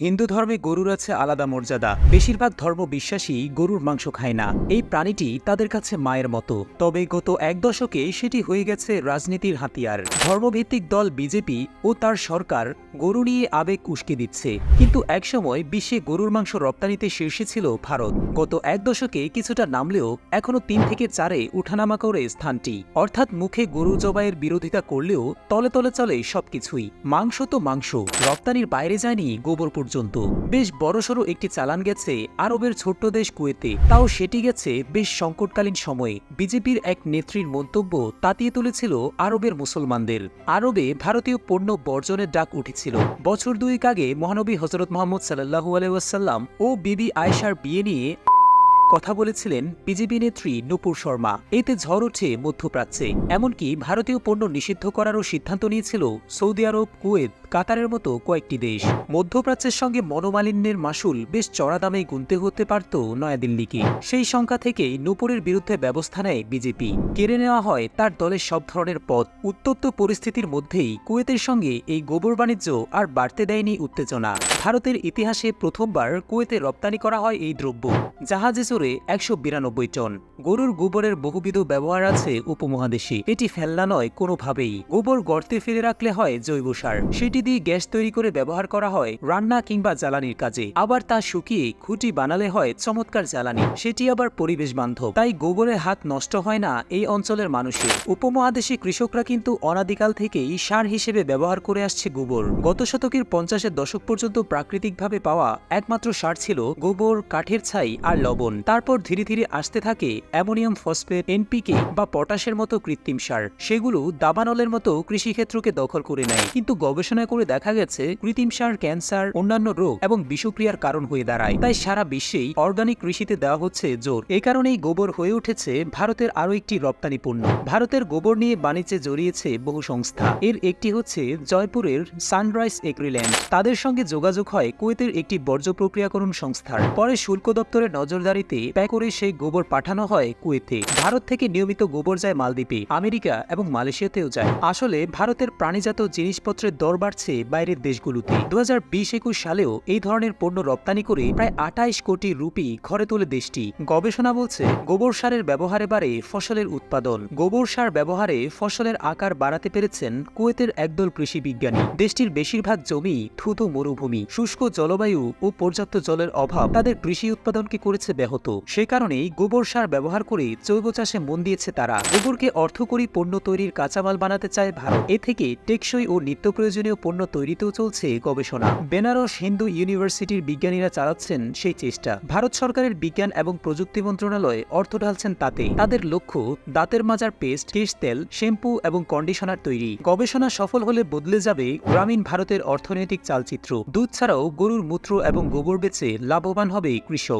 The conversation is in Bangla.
হিন্দু ধর্মে গরুর আছে আলাদা মর্যাদা। বেশিরভাগ ধর্ম বিশ্বাসী গরুর মাংস খায় না। এই প্রাণীটি তাদের কাছে মায়ের মতো। তবে গত এক দশকে সেটি হয়ে গেছে রাজনীতির হাতিয়ার। ধর্মভিত্তিক দল বিজেপি ও তার সরকার গরু নিয়ে আবেগ উস্কে দিচ্ছে। কিন্তু একসময় বিশ্বে গরুর মাংস রপ্তানিতে শীর্ষে ছিল ভারত। গত এক দশকে কিছুটা নামলেও এখনও তিন থেকে চারে উঠানামা করে স্থানটি। অর্থাৎ মুখে গরু জবাইয়ের বিরোধিতা করলেও তলে তলে চলে সবকিছুই। মাংস তো মাংস। রপ্তানির বাইরে যায়নি গোবর পর্যন্ত। বেশ বড়সড় একটি চালান গেছে আরবের ছোট্ট দেশ কুয়েতে। তাও সেটি গেছে বেশ সংকটকালীন সময়ে। বিজেপির এক নেত্রীর মন্তব্য তাতিয়ে তুলেছিল আরবের মুসলমানদের। আরবে ভারতীয় পণ্য বর্জনের ডাক উঠেছিল। বছর দুয়েক আগে মহানবী হজরত মোহাম্মদ সাল্লাহু আলাইসাল্লাম ও বিবি আয়েশার বিয়ে নিয়ে কথা বলেছিলেন বিজেপি নেত্রী নুপুর শর্মা। এতে ঝড় ওঠে মধ্যপ্রাচ্যে। এমনকি ভারতীয় পণ্য নিষিদ্ধ করারও সিদ্ধান্ত নিয়েছিল সৌদি আরব, কুয়েত, কাতারের মতো কয়েকটি দেশ। মধ্যপ্রাচ্যের সঙ্গে মনোমালিন্যের মাসুল বেশ চড়া দামে গুনতে হতে পারত নয়াদিল্লিকে। সেই সংখ্যা থেকেই নুপুরের বিরুদ্ধে ব্যবস্থা নেয় বিজেপি। কেড়ে নেওয়া হয় তার দলের সব ধরনের পদ। উত্তপ্ত পরিস্থিতির মধ্যেই কুয়েতের সঙ্গে এই গোবর বাণিজ্য আর বাড়তে দেয়নি উত্তেজনা। ভারতের ইতিহাসে প্রথমবার কুয়েতে রপ্তানি করা হয় এই দ্রব্য। জাহাজে চড়ে একশো বিরানব্বই টন। গরুর গোবরের বহুবিধ ব্যবহার আছে উপমহাদেশে। এটি ফেলনা নয়, কোনোভাবেই। গোবর গর্তে ফেলে রাখলে হয় জৈব সার। সেটি দিয়ে গ্যাস তৈরি করে ব্যবহার করা হয় রান্না কিংবা জ্বালানির কাজে। আবার তা শুকিয়ে খুঁটি বানালে হয় চমৎকার জ্বালানি। সেটি আবার পরিবেশ বান্ধব। তাই গোবরের হাত নষ্ট হয় না এই অঞ্চলের মানুষের। উপমহাদেশে কৃষকরা কিন্তু অনাদিকাল থেকেই সার হিসেবে ব্যবহার করে আসছে গোবর। গত শতকের পঞ্চাশের দশক পর্যন্ত প্রাকৃতিকভাবে পাওয়া একমাত্র সার ছিল গোবর, কাঠের ছাই আর লবণ। তারপর ধীরে ধীরে আসতে থাকে অ্যামোনিয়াম ফসফেট, এনপিকে বা পটাশের মতো কৃত্রিম সার। সেগুলো দাবানলের মতো কৃষিক্ষেত্রকে দখল করে নেয়। কিন্তু গবেষণা করে দেখা গেছে, কৃত্রিম সার, ক্যান্সার, অন্যান্য রোগ এবং বিষক্রিয়ার কারণ হয়ে দাঁড়ায়। তাই সারা বিশ্বেই অর্গানিক কৃষিতে দেওয়া হচ্ছে জোর। এ কারণেই গোবর হয়ে উঠেছে ভারতের আরও একটি রপ্তানি পণ্য ভারতের গোবর নিয়ে বাণিজ্যে জড়িয়েছে বহু সংস্থা। এর একটি হচ্ছে জয়পুরের সানরাইজ এগ্রিল্যান্ড। তাদের সঙ্গে যোগাযোগ হয় কুয়েতের একটি বর্জ্য প্রক্রিয়াকরণ সংস্থার। পরে শুল্ক দপ্তরের নজরদারিতে প্যাক করে সেই গোবর পাঠানো হয় কুয়েতে। ভারত থেকে নিয়মিত গোবর যায় মালদ্বীপে, আমেরিকা এবং মালয়েশিয়াতেও যায়। আসলে ভারতের প্রাণীজাত জিনিসপত্রের দর বাড়ছে বাইরের দেশগুলোতে। দু হাজার সালেও এই ধরনের পণ্য রপ্তানি করে প্রায় আঠাইশ কোটি রুপি ঘরে তোলে দেশটি। গবেষণা বলছে, গোবর সারের ব্যবহারে বাড়ে ফসলের উৎপাদন। গোবর সার ব্যবহারে ফসলের আকার বাড়াতে পেরেছেন কুয়েতের একদল কৃষি বিজ্ঞানী। দেশটির বেশিরভাগ জমি থুতু মরুভূমি, শুষ্ক জলবায়ু ও পর্যাপ্ত জলের অভাব তাদের কৃষি উৎপাদনকে করেছে ব্যাহত। সে কারণেই গোবর সার ব্যবহার করে জৈব চাষে মন দিয়েছে তারা। গোবরকে অর্থকরী পণ্য তৈরির কাঁচামাল বানাতে চায় ভারত। এ থেকে টেকসই ও নিত্য প্রয়োজনীয় পণ্য তৈরিতেও চলছে গবেষণা। বেনারস হিন্দু ইউনিভার্সিটির বিজ্ঞানীরা চালাচ্ছেন সেই চেষ্টা। ভারত সরকারের বিজ্ঞান এবং প্রযুক্তি মন্ত্রণালয় অর্থ ঢালছেন তাতে। তাদের লক্ষ্য, দাঁতের মাজার পেস্ট, কেশ তেল, শ্যাম্পু এবং কন্ডিশনার তৈরি। গবেষণা সফল হলে বদলে যাবে গ্রামীণ ভারতের অর্থনৈতিক চালচিত্র। দুধ ছাড়াও গরুর মূত্র এবং গোবর বেচে লাভবান হবে কৃষক।